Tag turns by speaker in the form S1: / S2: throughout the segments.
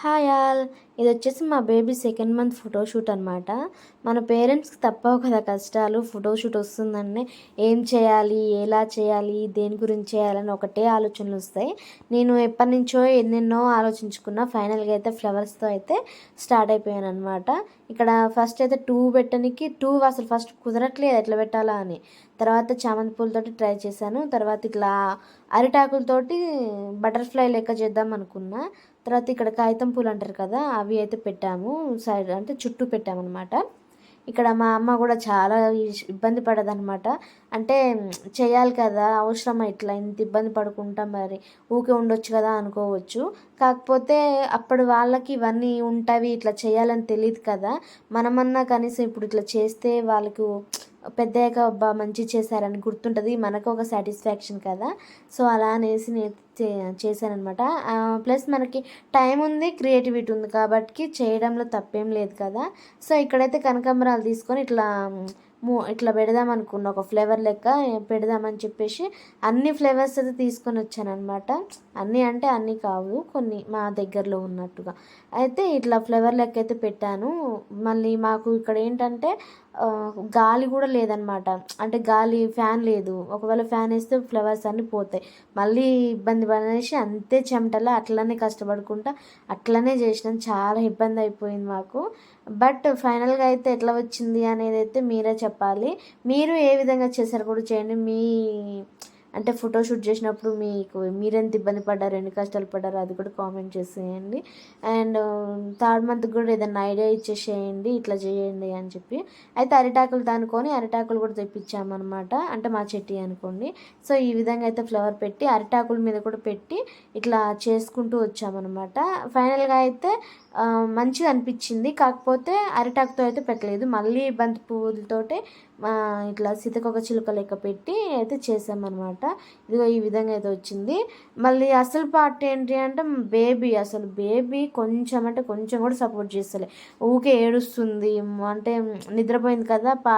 S1: হায়াল ఇది వచ్చేసి మా బేబీ సెకండ్ మంత్ ఫోటోషూట్ అనమాట మన పేరెంట్స్కి తప్పవు కదా కష్టాలు. ఫోటోషూట్ వస్తుందంటే ఏం చేయాలి? ఎలా చేయాలి? దేని గురించి చేయాలని ఒకటే ఆలోచనలు వస్తాయి. నేను ఎప్పటి నుంచో ఎన్నెన్నో ఆలోచించుకున్నా ఫైనల్గా అయితే ఫ్లవర్స్తో అయితే స్టార్ట్ అయిపోయాను అనమాట ఇక్కడ ఫస్ట్ అయితే టూ పెట్టడానికి టూ అసలు ఫస్ట్ కుదరట్లేదు ఎట్లా పెట్టాలా అని. తర్వాత చామంతి పూలతోటి ట్రై చేశాను. తర్వాత ఇట్లా అరిటాకులతోటి బటర్ఫ్లై లెక్క చేద్దాం అనుకున్నా. తర్వాత ఇక్కడ కాగితం పూలు అంటారు కదా అవి అవి అయితే పెట్టాము. సైడ్ అంటే చుట్టూ పెట్టామన్నమాట. ఇక్కడ మా అమ్మ కూడా చాలా ఇబ్బంది పడదనమాట అంటే చేయాలి కదా అవసరమా ఇట్లా ఇంత ఇబ్బంది పడుకుంటా మరి ఊకే ఉండొచ్చు కదా అనుకోవచ్చు. కాకపోతే అప్పుడు వాళ్ళకి ఇవన్నీ ఉంటాయి ఇట్లా చేయాలని తెలియదు కదా. మనమన్నా కనీసం ఇప్పుడు ఇట్లా చేస్తే వాళ్ళకు పెద్దయ్యాక అబ్బా మంచి చేశారని గుర్తుంటుంది. మనకు ఒక సాటిస్ఫాక్షన్ కదా. సో అలా అనేసి నేను చేశానమాట ప్లస్ మనకి టైం ఉంది క్రియేటివిటీ ఉంది కాబట్టి చేయడంలో తప్పేం లేదు కదా. సో ఇక్కడైతే కనకాంబరాలు తీసుకొని ఇట్లా మూ ఇట్లా పెడదాం అనుకున్నా ఒక ఫ్లేవర్ లెక్క పెడదామని చెప్పేసి అన్ని ఫ్లేవర్స్ అయితే తీసుకొని వచ్చానమాట అన్నీ అంటే అన్నీ కావు కొన్ని మా దగ్గరలో ఉన్నట్టుగా. అయితే ఇట్లా ఫ్లేవర్ లెక్క అయితే పెట్టాను. మళ్ళీ మాకు ఇక్కడ ఏంటంటే గాలి కూడా లేదనమాట. అంటే గాలి ఫ్యాన్ లేదు. ఒకవేళ ఫ్యాన్ వేస్తే ఫ్లవర్స్ అన్నీ పోతాయి. మళ్ళీ ఇబ్బంది పడేసి అంతే చెమటలో అట్లనే కష్టపడుకుంటా అట్లనే చేసినాం చాలా ఇబ్బంది అయిపోయింది మాకు. బట్ ఫైనల్గా అయితే ఎట్లా వచ్చింది అనేది అయితే మీరే చెప్పాలి. మీరు ఏ విధంగా చేశారు కూడా చేయండి. మీ అంటే ఫోటోషూట్ చేసినప్పుడు మీకు మీరెంత ఇబ్బంది పడ్డారు ఎన్ని కష్టాలు పడ్డారు అది కూడా కామెంట్ చేసేయండి. అండ్ థర్డ్ మంత్ కూడా ఏదైనా ఐడియా ఇచ్చేసేయండి ఇట్లా చేయండి అని చెప్పి. అయితే అరిటాకులు దానుకొని అరిటాకులు కూడా తెప్పించామన్నమాట అంటే మా చెట్టి అనుకోండి. సో ఈ విధంగా అయితే ఫ్లవర్ పెట్టి అరిటాకుల మీద కూడా పెట్టి ఇట్లా చేసుకుంటూ వచ్చామన్నమాట. ఫైనల్గా అయితే మంచిగా అనిపించింది. కాకపోతే అరిటాకుతో అయితే పెట్టలేదు. మళ్ళీ బంతి పువ్వులతోటే ఇట్లా సీతకొక చిలుక లెక్క పెట్టి అయితే చేసామన్నమాట. ఇదిగో ఈ విధంగా అయితే వచ్చింది. మళ్ళీ అసలు పార్ట్ ఏంటి అంటే బేబీ అసలు బేబీ కొంచెం అంటే కొంచెం కూడా సపోర్ట్ చేస్తలే. ఊకే ఏడుస్తుంది అంటే నిద్రపోయింది కదా పా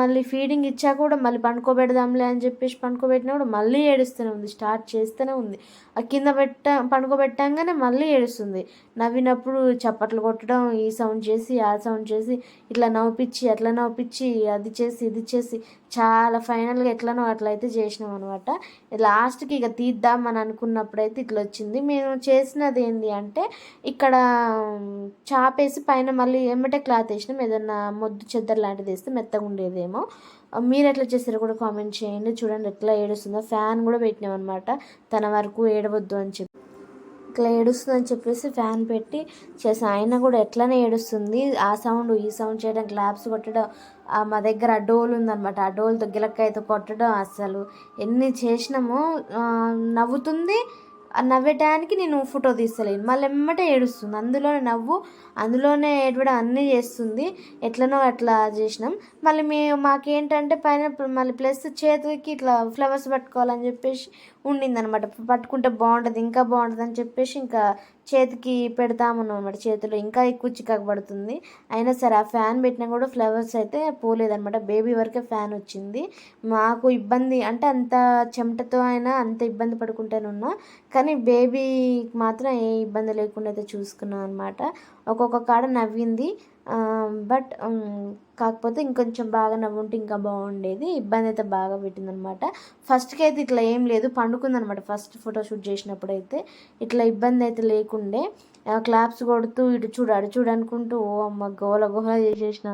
S1: మళ్ళీ ఫీడింగ్ ఇచ్చా కూడా మళ్ళీ పండుకోబెడదాంలే అని చెప్పేసి పండుకోబెట్టినా కూడా మళ్ళీ ఏడుస్తూనే ఉంది. స్టార్ట్ చేస్తూనే ఉంది. ఆ కింద పెట్ట పండుకోబెట్టంగానే మళ్ళీ ఏడుస్తుంది. నవ్వినప్పుడు చప్పట్లు కొట్టడం ఈ సౌండ్ చేసి ఆ సౌండ్ చేసి ఇట్లా నవ్విపించి అట్లా నవ్విపించి అది చేసి ఇది చేసి చాలా ఫైనల్గా ఎట్లనో అట్లా అయితే చేసినాం అనమాట లాస్ట్కి ఇక తీద్దాం అని అనుకున్నప్పుడైతే ఇట్లా వచ్చింది. మేము చేసినది ఏంటి అంటే ఇక్కడ చాపేసి పైన మళ్ళీ ఏమంటే క్లాత్ వేసినాం. ఏదన్నా మొద్దు చెద్దరు లాంటిది వేస్తే మెత్తగా ఉండేదేమో. మీరు ఎట్లా చేస్తారో కూడా కామెంట్ చేయండి. చూడండి ఎట్లా ఏడుస్తుందో. ఫ్యాన్ కూడా పెట్టినాం అనమాట తన వరకు ఏడవద్దు అని చెప్పి. ఇట్లా ఏడుస్తుందని చెప్పేసి ఫ్యాన్ పెట్టి చేసాను అయినా కూడా ఎట్లనే ఏడుస్తుంది. ఆ సౌండ్ ఈ సౌండ్ చేయడం క్లాప్స్ కొట్టడం మా దగ్గర ఆ డోల్ ఉందనమాట ఆ డోల్తో గిలక్కాయతో కొట్టడం అసలు ఎన్ని చేసినామో నవ్వుతుంది నవ్వేటానికి నేను ఫోటో తీస్తలేను. మళ్ళీ ఎమ్మటే ఏడుస్తుంది. అందులోనే నవ్వు అందులోనే ఏడవడం అన్నీ చేస్తుంది. ఎట్లనో అట్లా చేసినాం. మళ్ళీ మేము మాకేంటంటే పైన మళ్ళీ ప్లస్ చేతికి ఇట్లా ఫ్లవర్స్ పట్టుకోవాలని చెప్పేసి ఉండిందనమాట పట్టుకుంటే బాగుంటుంది ఇంకా బాగుంటుంది అని చెప్పేసి ఇంకా చేతికి పెడతామన్నాం అనమాట చేతిలో. ఇంకా ఎక్కువ చికాకు పడుతుంది. అయినా సరే ఆ ఫ్యాన్ పెట్టినా కూడా ఫ్లవర్స్ అయితే పోలేదనమాట బేబీ వరకే ఫ్యాన్ వచ్చింది. మాకు ఇబ్బంది అంటే అంత చెమటతో అయినా అంత ఇబ్బంది పడుకుంటేనున్నా కానీ బేబీకి మాత్రం ఏ ఇబ్బంది లేకుండా అయితే చూసుకున్నాం అనమాట ఒక్కొక్క కాడ నవ్వింది. బట్ కాకపోతే ఇంకొంచెం బాగా నవ్వుంటే ఇంకా బాగుండేది. ఇబ్బంది అయితే బాగా పెట్టిందనమాట ఫస్ట్కి అయితే ఇట్లా ఏం లేదు. పండుకుందనమాట ఫస్ట్ ఫోటోషూట్ చేసినప్పుడు అయితే. ఇట్లా ఇబ్బంది అయితే లేకుండే. క్లాప్స్ కొడుతూ ఇటు చూడు అడు చూడు అనుకుంటూ ఓ అమ్మ గోల గోల చేసేసిన.